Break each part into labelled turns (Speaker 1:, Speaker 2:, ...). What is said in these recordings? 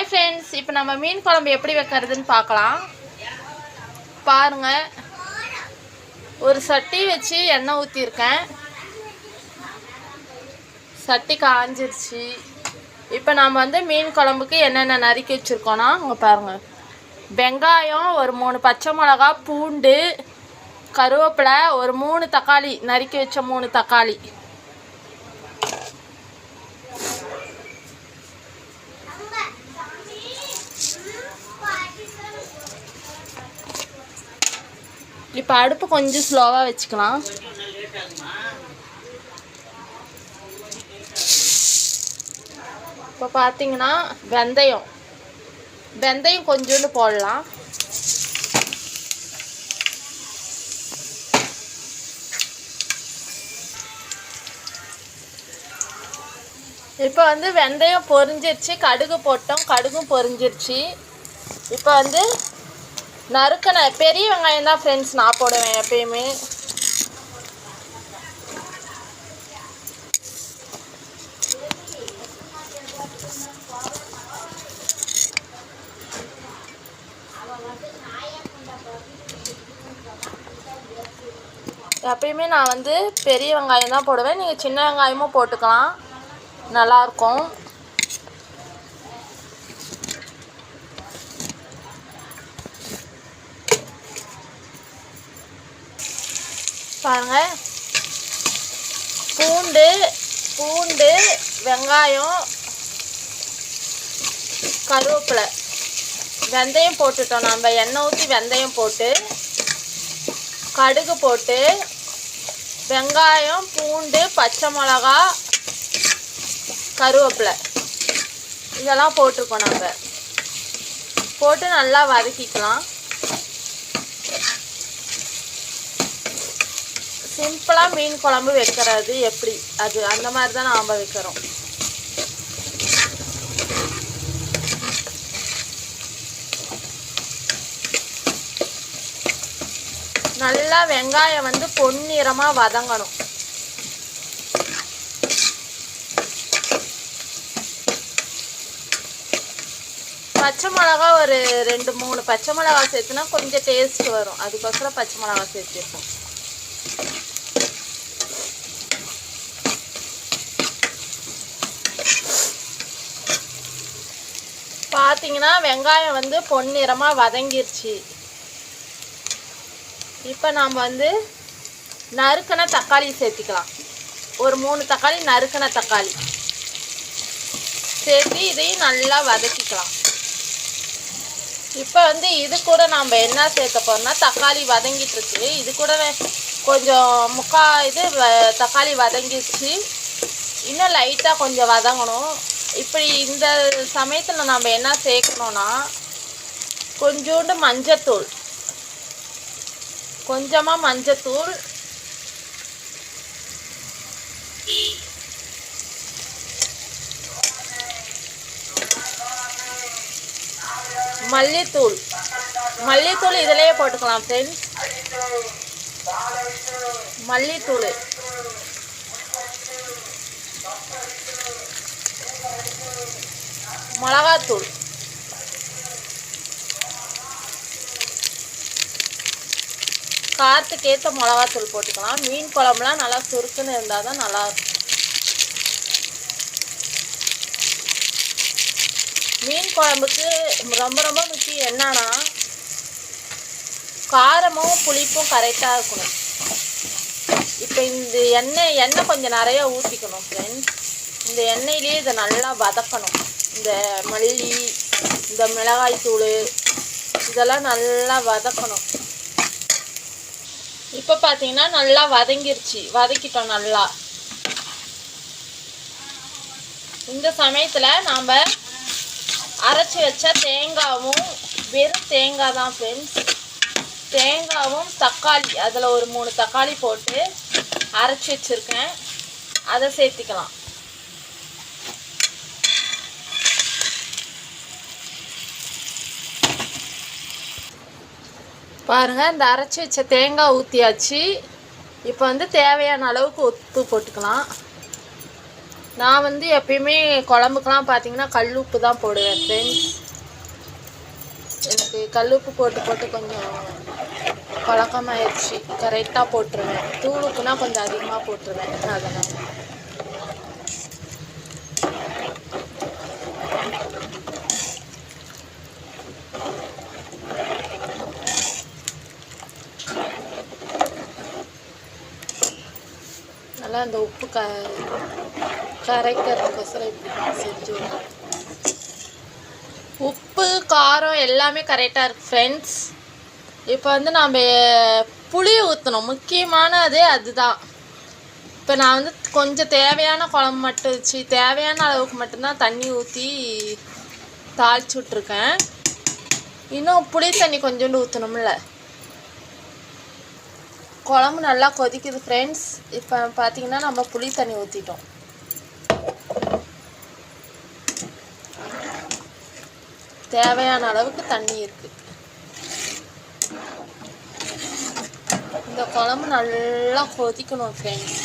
Speaker 1: Hi friends இப்போ நம்ம மீன் குழம்பு எப்படி வைக்கிறதுன்னு பார்க்கலாம். பாருங்கள் ஒரு சட்டி வச்சு எண்ணெய் ஊற்றிருக்கேன் சட்டி காஞ்சிருச்சு. இப்போ நம்ம வந்து மீன் குழம்புக்கு என்னென்ன நறுக்கி வச்சுருக்கோன்னா அங்கே பாருங்கள் வெங்காயம் ஒரு மூணு பச்சை மிளகா பூண்டு கருவேப்பிலை ஒரு மூணு தக்காளி நறுக்கி வச்ச மூணு தக்காளி. இப்போ அடுப்பு கொஞ்சம் ஸ்லோவாக வச்சுக்கலாம். இப்போ பார்த்தீங்கன்னா வெந்தயம். வெந்தயம் கொஞ்சோண்டு போடலாம். இப்போ வந்து வெந்தயம் பொரிஞ்சிருச்சு கடுகு போட்டோம் கடுகும் பொரிஞ்சிருச்சு. இப்போ வந்து நறுக்கின பெரிய வெங்காயம் தான் ஃப்ரெண்ட்ஸ் நான் போடுவேன் எப்பயுமே. எப்பயுமே நான் வந்து பெரிய வெங்காயம் தான் போடுவேன். நீங்கள் சின்ன வெங்காயமும் போட்டுக்கலாம். நல்லாயிருக்கும் பாருங்க. பூண்டு பூண்டு வெங்காயம் கருவேப்பிலை. வெந்தயம் போட்டுட்டோம். நம்ம எண்ணெய் ஊற்றி வெந்தயம் போட்டு கடுகு போட்டு வெங்காயம் பூண்டு பச்சை மிளகா கருவேப்பிலை. இதெல்லாம் போட்டிருக்கோம் நம்ம போட்டு நல்லா வதக்கிக்கலாம். சிம்பிளாக மீன் குழம்பு வைக்கிறது எப்படி? அது அந்த மாதிரி தான் நாம் வைக்கிறோம். நல்லா வெங்காயம் வந்து பொன்னிறமாக வதங்கணும். பச்சை மிளகா ஒரு ரெண்டு மூணு பச்சை மிளகா சேர்த்துனா கொஞ்சம் டேஸ்ட் வரும். அதுக்கோசரம் பச்சை மிளகா சேர்த்துருப்போம் பார்த்தீங்கன்னா வெங்காயம் வந்து பொன்னிறமாக வதங்கிருச்சு. இப்போ நாம் வந்து நறுக்கின தக்காளி சேர்த்திக்கலாம். ஒரு மூணு தக்காளி நறுக்கின தக்காளி. சேர்த்து இதையும் நல்லா வதக்கிக்கலாம். இப்போ வந்து இது கூட நாம் என்ன சேர்க்க போகிறோம்னா தக்காளி வதங்கிட்டுருக்கு இது கூட கொஞ்சம் முக்கா இது வ- தக்காளி வதங்கிடுச்சு இன்னும் லைட்டாக கொஞ்சம் வதங்கணும். இப்படி இந்த சமயத்தில் நம்ம என்ன சேர்க்கணும்னா கொஞ்சோண்டு மஞ்சத்தூள். கொஞ்சமாக மஞ்சத்தூள். மல்லித்தூள். மல்லித்தூள் இதிலேயே போட்டுக்கலாம் ஃப்ரெண்ட்ஸ் மல்லித்தூள். மிளகாத்தூள். காற்றுக்கேற்ற மிளகாத்தூள் போட்டுக்கலாம். மீன் குழம்புலாம் நல்லா சுருக்குன்னு இருந்தால் தான் நல்லாயிருக்கும் மீன் குழம்புக்கு ரொம்ப ரொம்ப முக்கியம் என்னன்னா காரமும் புளிப்பும் கரெக்டாக இருக்கணும். இப்போ இந்த எண்ணெய் எண்ணெய் கொஞ்சம் நிறையா ஊற்றிக்கணும் ஃப்ரெண்ட்ஸ் இந்த எண்ணெயிலே இதை நல்லா வதக்கணும். இந்த மல்லி இந்த மிளகாய் தூள் இதெல்லாம் நல்லா வதக்கணும். இப்போ பார்த்தீங்கன்னா நல்லா வதங்கிருச்சு. வதக்கிட்டோம் நல்லா. இந்த சமயத்தில் நாம் அரைச்சி வச்ச தேங்காவும் வெறும் தேங்காய் தான் ஃப்ரெண்ட்ஸ் தேங்காவும் தக்காளி அதில் ஒரு மூணு தக்காளி போட்டு அரைச்சி வச்சுருக்கேன். அதை சேர்த்திக்கலாம். பாருங்க இந்த அரைச்சி வச்ச தேங்காய் ஊற்றியாச்சு இப்போ வந்து தேவையான அளவுக்கு உப்பு போட்டுக்கலாம். நான் வந்து எப்பயுமே குழம்புக்கெலாம் பார்த்தீங்கன்னா கல் உப்பு தான் போடுவேன் ஃப்ரெண்ட்ஸ் எனக்கு கல் உப்பு போட்டு போட்டு கொஞ்சம் பழக்கமாயிடுச்சு கரெக்டாக போட்டுருவேன். தூள் கொஞ்சம் அதிகமாக போட்டுருவேன். அதனால். நல்லா அந்த உப்பு க கரைக்கிறதுக்கோசரம் இப்படி செஞ்சு உப்பு காரம் எல்லாமே கரெக்டாக இருக்குது ஃப்ரெண்ட்ஸ் இப்போ வந்து நம்ம புளி ஊற்றணும் முக்கியமானதே அதுதான். இப்போ நான் வந்து கொஞ்சம் தேவையான குழம்பு மட்டும் வச்சு தேவையான அளவுக்கு மட்டும்தான் தண்ணி ஊற்றி தாளிச்சு விட்ருக்கேன் இன்னும் புளி தண்ணி கொஞ்சோண்டு ஊற்றணும்ல குழம்பு நல்லா கொதிக்குது ஃப்ரெண்ட்ஸ் இப்போ பார்த்தீங்கன்னா நம்ம புளி தண்ணி ஊற்றிட்டோம் தேவையான அளவுக்கு தண்ணி இருக்குது இந்த குழம்பு நல்லா கொதிக்கணும் ஃப்ரெண்ட்ஸ்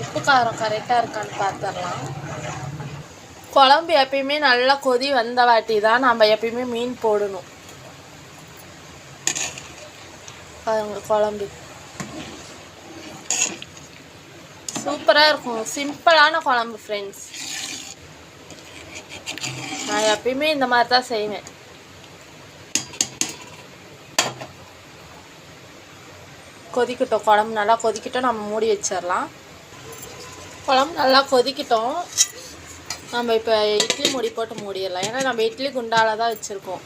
Speaker 1: உப்பு காரம் கரெக்டாக இருக்கான்னு பார்த்துடலாம் குழம்பு எப்பயுமே நல்லா கொதி வந்த வாட்டி தான் நம்ம எப்பயுமே மீன் போடணும். பாருங்க குழம்பு. சூப்பராக இருக்கும். சிம்பிளான குழம்பு ஃப்ரெண்ட்ஸ் நான் எப்பயுமே இந்த மாதிரி தான் செய்வேன். கொதிக்கட்டும். குழம்பு நல்லா கொதிக்கட்டும். நம்ம மூடி வச்சிடலாம். குழம்பு நல்லா கொதிக்கட்டும். நம்ம இப்போ இட்லி மூடி போட்டு மூடிடலாம். ஏன்னா நம்ம இட்லி குண்டால தான் வச்சுருக்கோம்.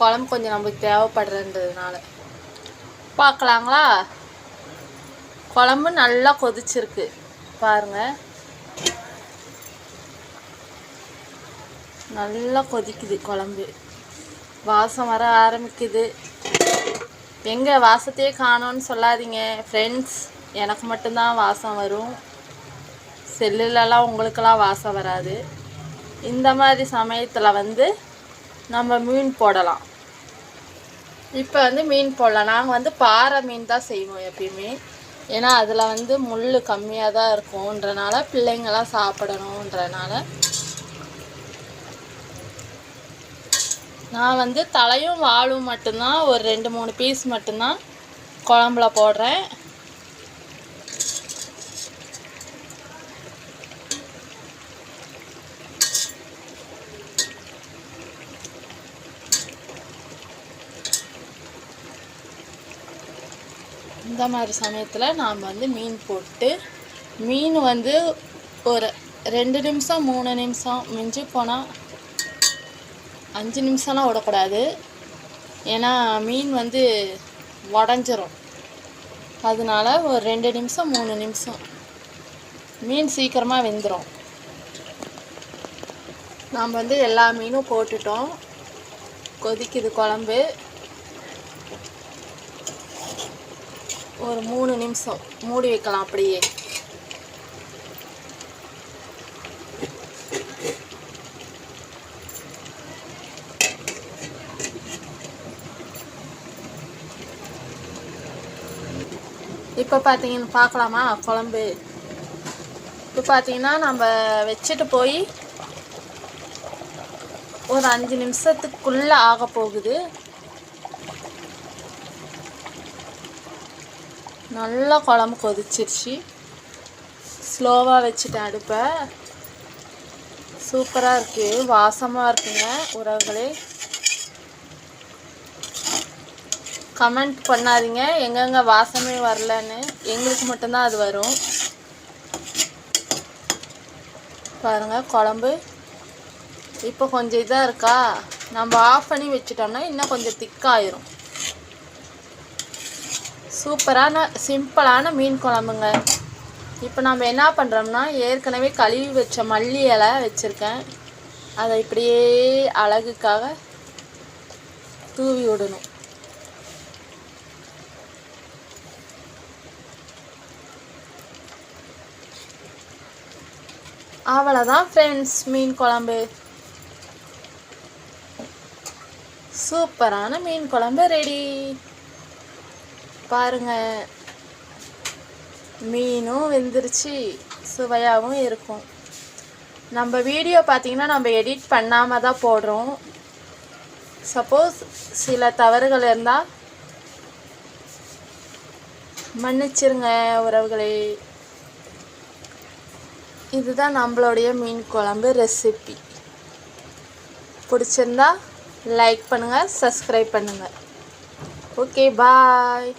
Speaker 1: குழம்பு கொஞ்சம் நம்மளுக்கு தேவைப்படுறதுனால பார்க்கலாங்களா? குழம்பு நல்லா கொதிச்சிருக்கு. பாருங்க. நல்லா கொதிக்குது குழம்பு. வாசம் வர ஆரம்பிக்குது. எங்கே வாசத்தையே காணோன்னு சொல்லாதீங்க ஃப்ரெண்ட்ஸ் எனக்கு மட்டும்தான் வாசம் வரும். செல்லுலலாம் உங்களுக்கெல்லாம் வாசம் வராது. இந்த மாதிரி சமயத்தில் வந்து நம்ம மீன் போடலாம். இப்போ வந்து மீன் போடலாம். நாங்கள் வந்து பாறை மீன் தான் செய்வோம் எப்பயுமே. ஏன்னா அதில் வந்து முள் கம்மியாக தான் இருக்கும்ன்றனால பிள்ளைங்களாம் சாப்பிடணுன்றனால. நான் வந்து தலையும் வாழும் மட்டும்தான் ஒரு ரெண்டு மூணு பீஸ் மட்டும்தான் குழம்புல போடுறேன். இந்த மாதிரி சமயத்தில் நாம் வந்து மீன் போட்டு மீன் வந்து ஒரு ரெண்டு நிமிஷம் மூணு நிமிஷம் மிஞ்சி போனால் அஞ்சு நிமிஷம்லாம் விடக்கூடாது. ஏன்னா மீன் வந்து உடஞ்சிரும் அதனால ஒரு ரெண்டு நிமிஷம் மூணு நிமிஷம் மீன் சீக்கிரமாக வெந்துடும் நாம் வந்து எல்லா மீனும் போட்டுட்டோம். கொதிக்குது குழம்பு. ஒரு மூணு நிமிஷம். மூடி வைக்கலாம் அப்படியே. இப்போ பார்த்தீங்கன்னு பார்க்கலாமா குழம்பு. இப்போ பார்த்தீங்கன்னா நம்ம வச்சுட்டு போய் ஒரு அஞ்சு நிமிஷத்துக்குள்ளே ஆக போகுது நல்லா குழம்பு கொதிச்சிருச்சு. ஸ்லோவாக வச்சுட்டேன் அடுப்பை. சூப்பராக இருக்குது வாசமாக இருக்குங்க உறவுகளே. கமெண்ட் பண்ணாதீங்க. எங்கெங்கே வாசமே வரலன்னு. எங்களுக்கு மட்டும்தான் அது வரும். பாருங்கள் குழம்பு. இப்போ கொஞ்சம் இதாக இருக்கா? நம்ம ஆஃப் பண்ணி வச்சுட்டோம்னா இன்னும் கொஞ்சம் திக்காயிரும் சூப்பரான சிம்பிளான மீன் குழம்புங்க. இப்போ நம்ம என்ன பண்ணுறோம்னா ஏற்கனவே கழுவி வச்ச மல்லி இலை வச்சுருக்கேன். அதை இப்படியே அழகுக்காக தூவி விடணும். அவ்வளோதான் ஃப்ரெண்ட்ஸ் மீன் குழம்பு. சூப்பரான மீன் குழம்பு ரெடி பாருங்க. மீனும் வெந்துருச்சு சுவையாகவும் இருக்கும். நம்ம வீடியோ பார்த்தீங்கன்னா நம்ம எடிட் பண்ணாமல் தான் போடுறோம். சப்போஸ் சில தவறுகள் இருந்தால் மன்னிச்சிருங்க உறவுகளே. இதுதான் நம்மளுடைய மீன் குழம்பு ரெசிபி பிடிச்சிருந்தா லைக் பண்ணுங்கள் சப்ஸ்கிரைப் பண்ணுங்கள் ஓகே பாய்